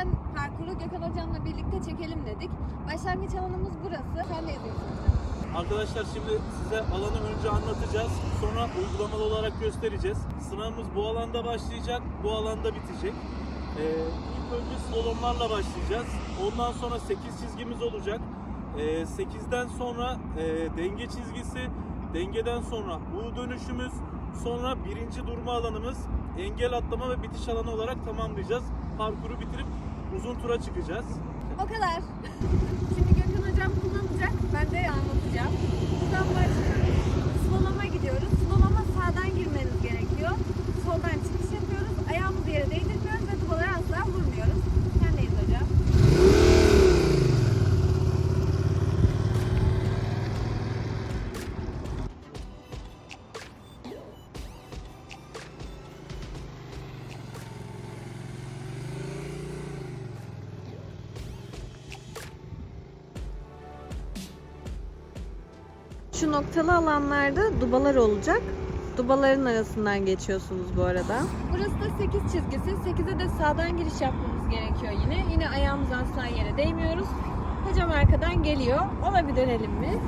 Değişen parkuru Gökhan Hocam'la birlikte çekelim dedik. Başlangıç alanımız burası. Sen de yazıyorsun. Arkadaşlar şimdi size alanı önce anlatacağız. Sonra uygulamalı olarak göstereceğiz. Sınavımız bu alanda başlayacak, bu alanda bitecek. Ee, ilk önce slalomlarla başlayacağız. Ondan sonra 8 çizgimiz olacak. Ee, 8'den sonra e, denge çizgisi, dengeden sonra U dönüşümüz, sonra birinci durma alanımız, engel atlama ve bitiş alanı olarak tamamlayacağız. Parkuru bitirip uzun tura çıkacağız. O kadar. Şimdi Gökhan Hocam kullanacak. Ben de anlatacağım. Buradan başlıyoruz. Slalom'a gidiyoruz. Slalom'a sağdan girmeniz gerekiyor. Soldan çıkış yapıyoruz. Ayağımızı yere değdirmiyoruz Şu noktalı alanlarda dubalar olacak. Dubaların arasından geçiyorsunuz bu arada. Burası da 8 çizgisi. 8'e de sağdan giriş yapmamız gerekiyor yine. Yine ayağımız asla yere değmiyoruz. Hocam arkadan geliyor. Ona bir dönelim mi?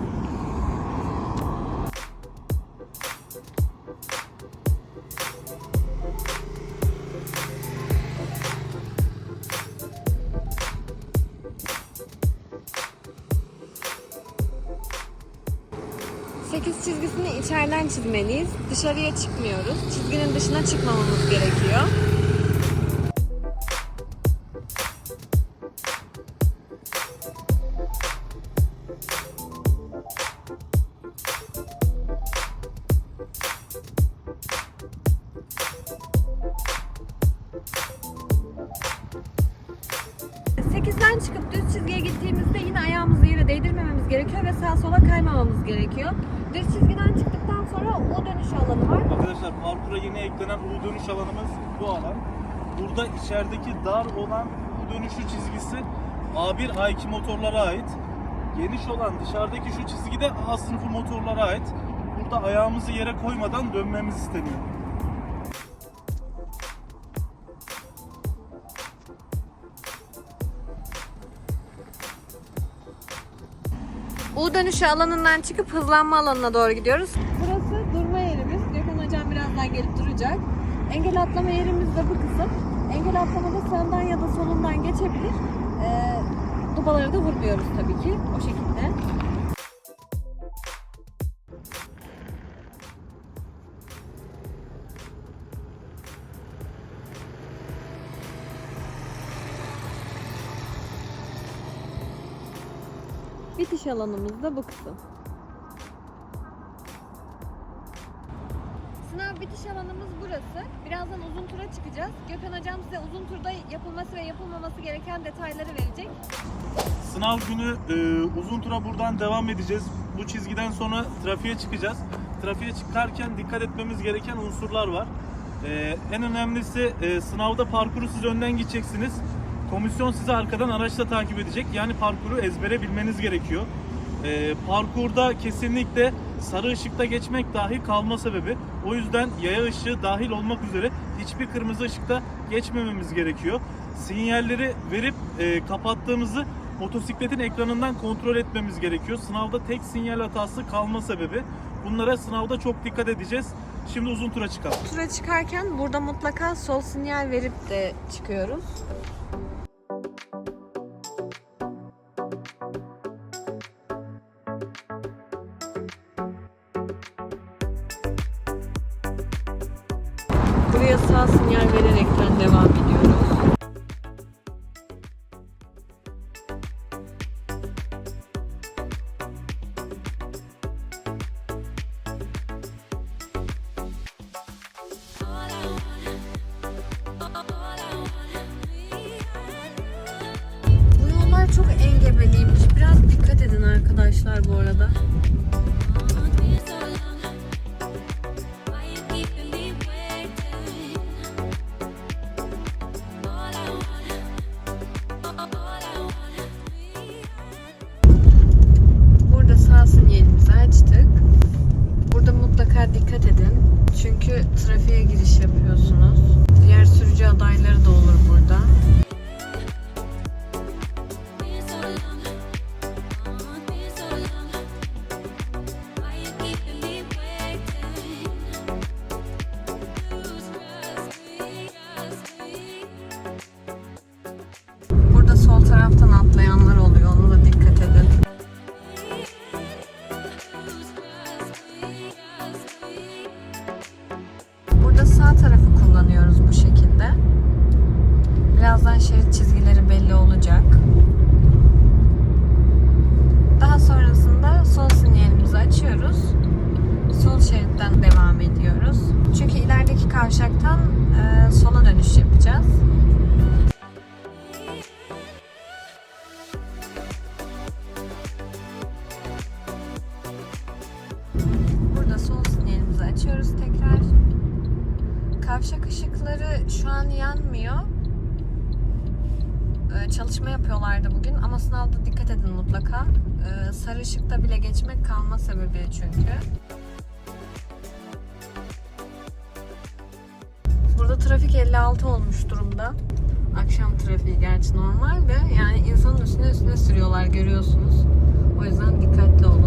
Sekiz çizgisini içeriden çizmeliyiz. Dışarıya çıkmıyoruz. Çizginin dışına çıkmamamız gerekiyor. Çıkıp düz çizgiye gittiğimizde yine ayağımızı yere değdirmememiz gerekiyor ve sağa sola kaymamamız gerekiyor. Düz çizgiden çıktıktan sonra o dönüş alanı var. Arkadaşlar parkura yeni eklenen U dönüş alanımız bu alan. Burada içerideki dar olan U dönüşü çizgisi A1 A2 motorlara ait. Geniş olan dışarıdaki şu çizgi de A sınıfı motorlara ait. Burada ayağımızı yere koymadan dönmemiz isteniyor. U dönüşü alanından çıkıp hızlanma alanına doğru gidiyoruz. Burası durma yerimiz. Gökhan Hocam birazdan gelip duracak. Engel atlama yerimiz de bu kısım. Engel atlamada sağından ya da solundan geçebilir. Ee, dubaları da vurmuyoruz tabii ki. O şekilde. Bitiş alanımız da bu kısım. Sınav bitiş alanımız burası. Birazdan uzun tura çıkacağız. Gökhan Hocam size uzun turda yapılması ve yapılmaması gereken detayları verecek. Sınav günü e, uzun tura buradan devam edeceğiz. Bu çizgiden sonra trafiğe çıkacağız. Trafiğe çıkarken dikkat etmemiz gereken unsurlar var. E, en önemlisi e, sınavda parkuru siz önden gideceksiniz. Komisyon sizi arkadan araçla takip edecek. Yani parkuru ezbere bilmeniz gerekiyor. E, parkurda kesinlikle sarı ışıkta geçmek dahi kalma sebebi. O yüzden yaya ışığı dahil olmak üzere hiçbir kırmızı ışıkta geçmememiz gerekiyor. Sinyalleri verip e, kapattığımızı motosikletin ekranından kontrol etmemiz gerekiyor. Sınavda tek sinyal hatası kalma sebebi. Bunlara sınavda çok dikkat edeceğiz. Şimdi uzun tura çıkalım. Tura çıkarken burada mutlaka sol sinyal verip de çıkıyoruz. Buraya sağ sinyal vererekten devam ediyoruz. Bu yollar çok engebeliymiş. Biraz dikkat edin arkadaşlar bu arada. Çünkü trafiğe giriş yapıyorsunuz. Diğer sürücü adayları da olur burada. Been so long, oh, been açıyoruz tekrar. Kavşak ışıkları şu an yanmıyor. Ee, çalışma yapıyorlardı bugün ama sınavda dikkat edin mutlaka. Ee, sarı ışıkta bile geçmek kalma sebebi çünkü. Burada trafik 56 olmuş durumda. Akşam trafiği gerçi normal de yani insanın üstüne üstüne sürüyorlar görüyorsunuz. O yüzden dikkatli olun.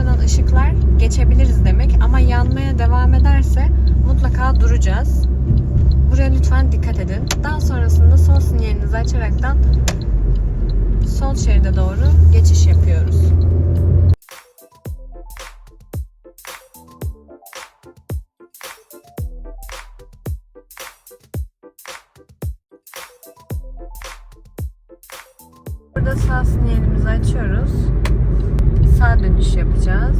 Sönen ışıklar geçebiliriz demek ama yanmaya devam ederse mutlaka duracağız. Buraya lütfen dikkat edin. Daha sonrasında sol sinyalinizi açaraktan sol şeride doğru geçiş yapıyoruz. Burada sağ sinyalimizi açıyoruz. Sağ dönüş yapacağız.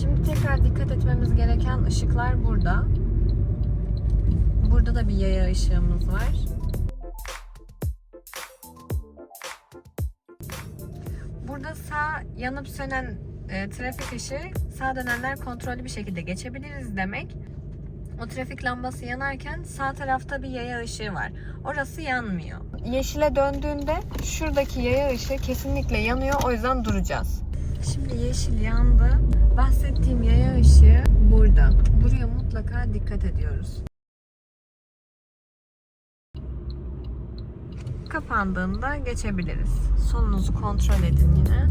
Şimdi tekrar dikkat etmemiz gereken ışıklar burada. Burada da bir yaya ışığımız var. Burada sağ yanıp sönen e, trafik ışığı sağ dönenler kontrollü bir şekilde geçebiliriz demek. O trafik lambası yanarken sağ tarafta bir yaya ışığı var. Orası yanmıyor. Yeşile döndüğünde şuradaki yaya ışığı kesinlikle yanıyor. O yüzden duracağız. Şimdi yeşil yandı. Bahsettiğim yaya ışığı burada. Buraya mutlaka dikkat ediyoruz. Kapandığında geçebiliriz. Solunuzu kontrol edin yine.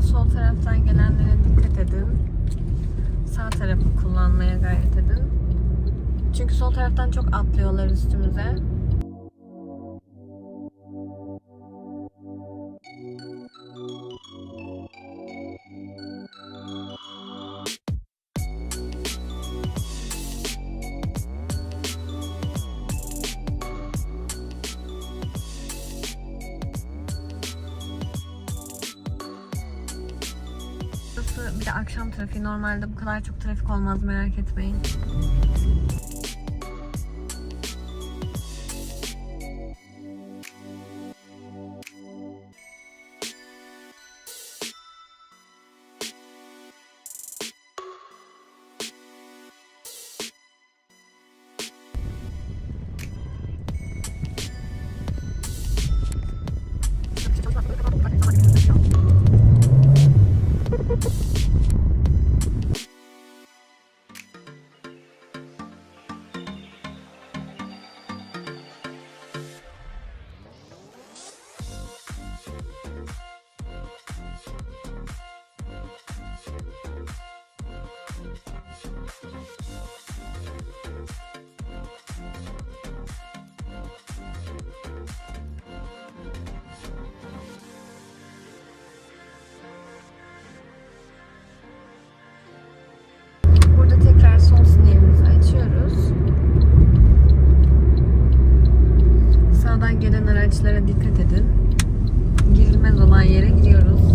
Burada sol taraftan gelenlere dikkat edin. Sağ tarafı kullanmaya gayret edin. Çünkü sol taraftan çok atlıyorlar üstümüze. Bir de akşam trafiği. Normalde bu kadar çok trafik olmaz merak etmeyin. Araçlara dikkat edin. Girilmez olan yere giriyoruz.